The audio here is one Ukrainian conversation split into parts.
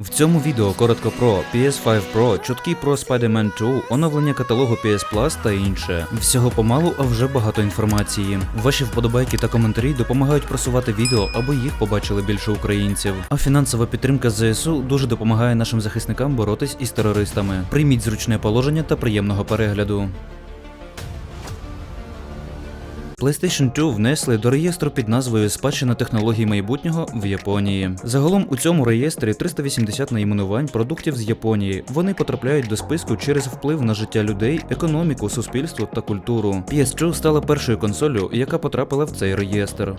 В цьому відео коротко про PS5 Pro, чутки про Spider-Man 2, оновлення каталогу PS Plus та інше. Всього помалу, а вже багато інформації. Ваші вподобайки та коментарі допомагають просувати відео, аби їх побачили більше українців. А фінансова підтримка ЗСУ дуже допомагає нашим захисникам боротись із терористами. Прийміть зручне положення та приємного перегляду. PlayStation 2 внесли до реєстру під назвою Спадщина технологій майбутнього в Японії. Загалом у цьому реєстрі 380 найменувань продуктів з Японії. Вони потрапляють до списку через вплив на життя людей, економіку, суспільство та культуру. PS2 стала першою консолью, яка потрапила в цей реєстр.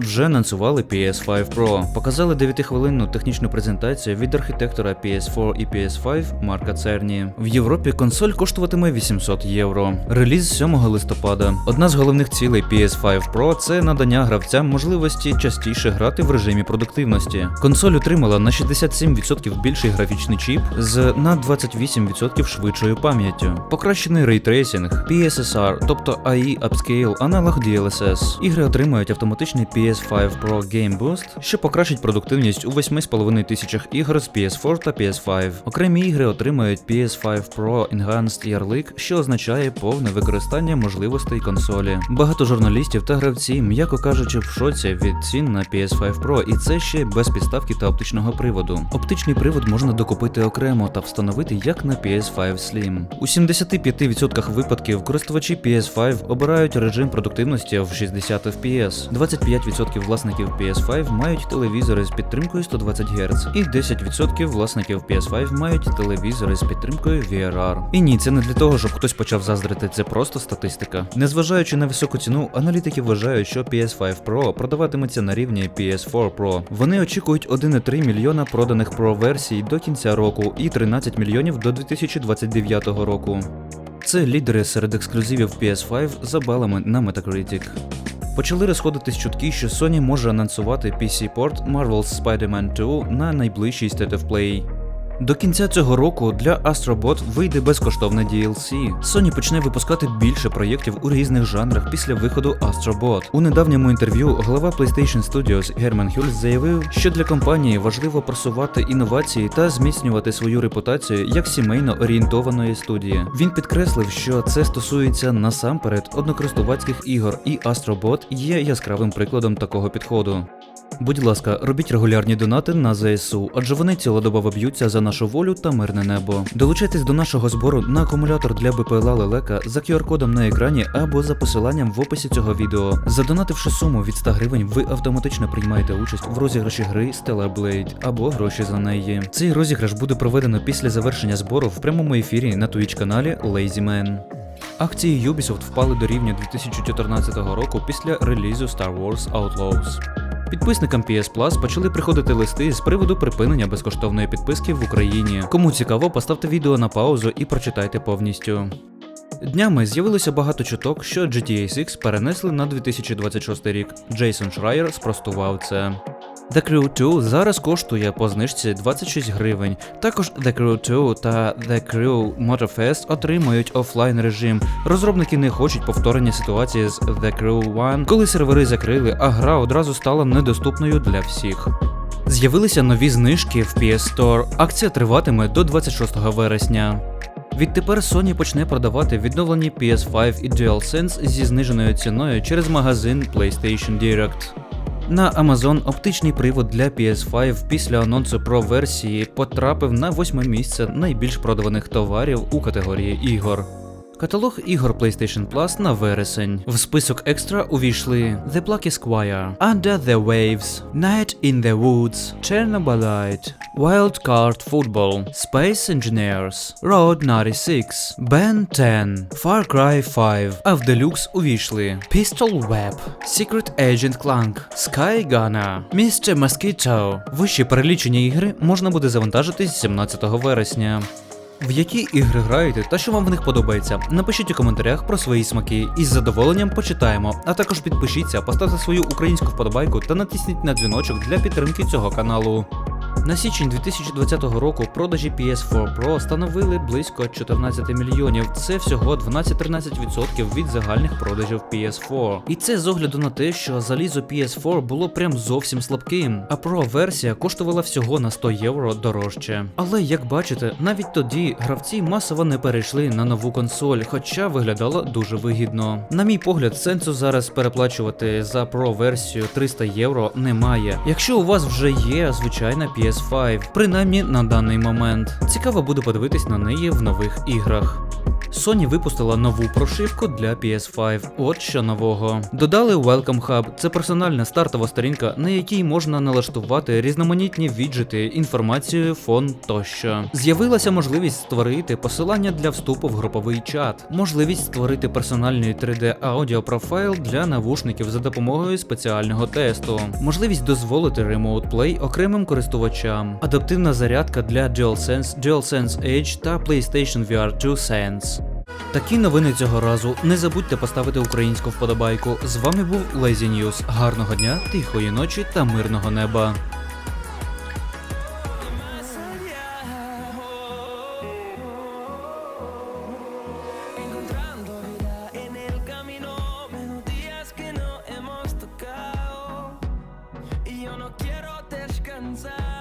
Вже анонсували PS5 Pro, показали 9-хвилинну технічну презентацію від архітектора PS4 і PS5 Марка Церні. В Європі консоль коштуватиме 800 євро. Реліз 7 листопада. Одна з головних цілей PS5 Pro це надання гравцям можливості частіше грати в режимі продуктивності. Консоль отримала на 67% більший графічний чіп з на 28% швидшою пам'яттю, покращений рейтрейсинг, PSSR, тобто AI Upscale, аналог DLSS. Ігри отримають автоматичний PS5 Pro Game Boost, що покращить продуктивність у 8,5 тисячах ігор з PS4 та PS5. Окремі ігри отримають PS5 Pro Enhanced Year що означає повне використання можливостей консолі. Багато журналістів та гравці, м'яко кажучи, в шоці від цін на PS5 Pro, і це ще без підставки та оптичного приводу. Оптичний привод можна докупити окремо та встановити як на PS5 Slim. У 75% випадків користувачі PS5 обирають режим продуктивності в 60 FPS. 25% власників PS5 мають телевізори з підтримкою 120 Гц, і 10% власників PS5 мають телевізори з підтримкою VRR. І ні, це не для того, щоб хтось почав заздрити, це просто статистика. Незважаючи на високу ціну, аналітики вважають, що PS5 Pro продаватиметься на рівні PS4 Pro. Вони очікують 1,3 мільйона проданих Pro версій до кінця року і 13 мільйонів до 2029 року. Це лідери серед ексклюзивів PS5 за балами на Metacritic. Почали розходитись чутки, що Sony може анонсувати PC-порт Marvel's Spider-Man 2 на найближчий State of Play. До кінця цього року для Astrobot вийде безкоштовне DLC. Sony почне випускати більше проєктів у різних жанрах після виходу Astrobot. У недавньому інтерв'ю глава PlayStation Studios Герман Хюльс заявив, що для компанії важливо просувати інновації та зміцнювати свою репутацію як сімейно орієнтованої студії. Він підкреслив, що це стосується насамперед однокористувацьких ігор, і Astrobot є яскравим прикладом такого підходу. Будь ласка, робіть регулярні донати на ЗСУ, адже вони цілодобово б'ються за нашу волю та мирне небо. Долучайтесь до нашого збору на акумулятор для БПЛА Лелека за QR-кодом на екрані або за посиланням в описі цього відео. Задонативши суму від 100 гривень, ви автоматично приймаєте участь в розіграші гри Stellar Blade або гроші за неї. Цей розіграш буде проведено після завершення збору в прямому ефірі на Twitch каналі LazyMan. Акції Ubisoft впали до рівня 2014 року після релізу Star Wars Outlaws. Підписникам PS Plus почали приходити листи з приводу припинення безкоштовної підписки в Україні. Кому цікаво, поставте відео на паузу і прочитайте повністю. Днями з'явилося багато чуток, що GTA 6 перенесли на 2026 рік. Джейсон Шрайер спростував це. The Crew 2 зараз коштує по знижці 26 гривень. Також The Crew 2 та The Crew Motorfest отримують офлайн режим. Розробники не хочуть повторення ситуації з The Crew 1, коли сервери закрили, а гра одразу стала недоступною для всіх. З'явилися нові знижки в PS Store. Акція триватиме до 26 вересня. Відтепер Sony почне продавати відновлені PS5 і DualSense зі зниженою ціною через магазин PlayStation Direct. На Amazon оптичний привод для PS5 після анонсу про версії потрапив на восьме місце найбільш продаваних товарів у категорії ігор. Каталог ігор PlayStation Plus на вересень. В список екстра увійшли The Plucky Squire, Under the Waves, Night in the Woods, Chernobylite, Wild Card Football, Space Engineers, Road 96, Ben 10, Far Cry 5. А в Deluxe увійшли Pistol Web, Secret Agent Clank, Sky Gunner, Mr. Mosquito. Вищі перелічені ігри можна буде завантажити з 17 вересня. В які ігри граєте та що вам в них подобається? Напишіть у коментарях про свої смаки із задоволенням почитаємо. А також підпишіться, поставте свою українську вподобайку та натисніть на дзвіночок для підтримки цього каналу. На січень 2020 року продажі PS4 Pro становили близько 14 мільйонів. Це всього 12-13% від загальних продажів PS4. І це з огляду на те, що залізо PS4 було прям зовсім слабким, а Pro версія коштувала всього на 100 євро дорожче. Але як бачите, навіть тоді гравці масово не перейшли на нову консоль, хоча виглядало дуже вигідно. На мій погляд, сенсу зараз переплачувати за Pro версію 300 євро немає. Якщо у вас вже є звичайна PS5, принаймні на даний момент. Цікаво буде подивитись на неї в нових іграх. Sony випустила нову прошивку для PS5. От що нового. Додали Welcome Hub. Це персональна стартова сторінка, на якій можна налаштувати різноманітні віджити, інформацію, фон тощо. З'явилася можливість створити посилання для вступу в груповий чат, можливість створити персональний 3D аудіопрофайл для навушників за допомогою спеціального тесту, можливість дозволити Remote Play окремим користувачам, адаптивна зарядка для DualSense, DualSense Edge та PlayStation VR 2 Sense. Такі новини цього разу. Не забудьте поставити українську вподобайку. З вами був Lazy News. Гарного дня, тихої ночі та мирного неба. yo no quiero descansar.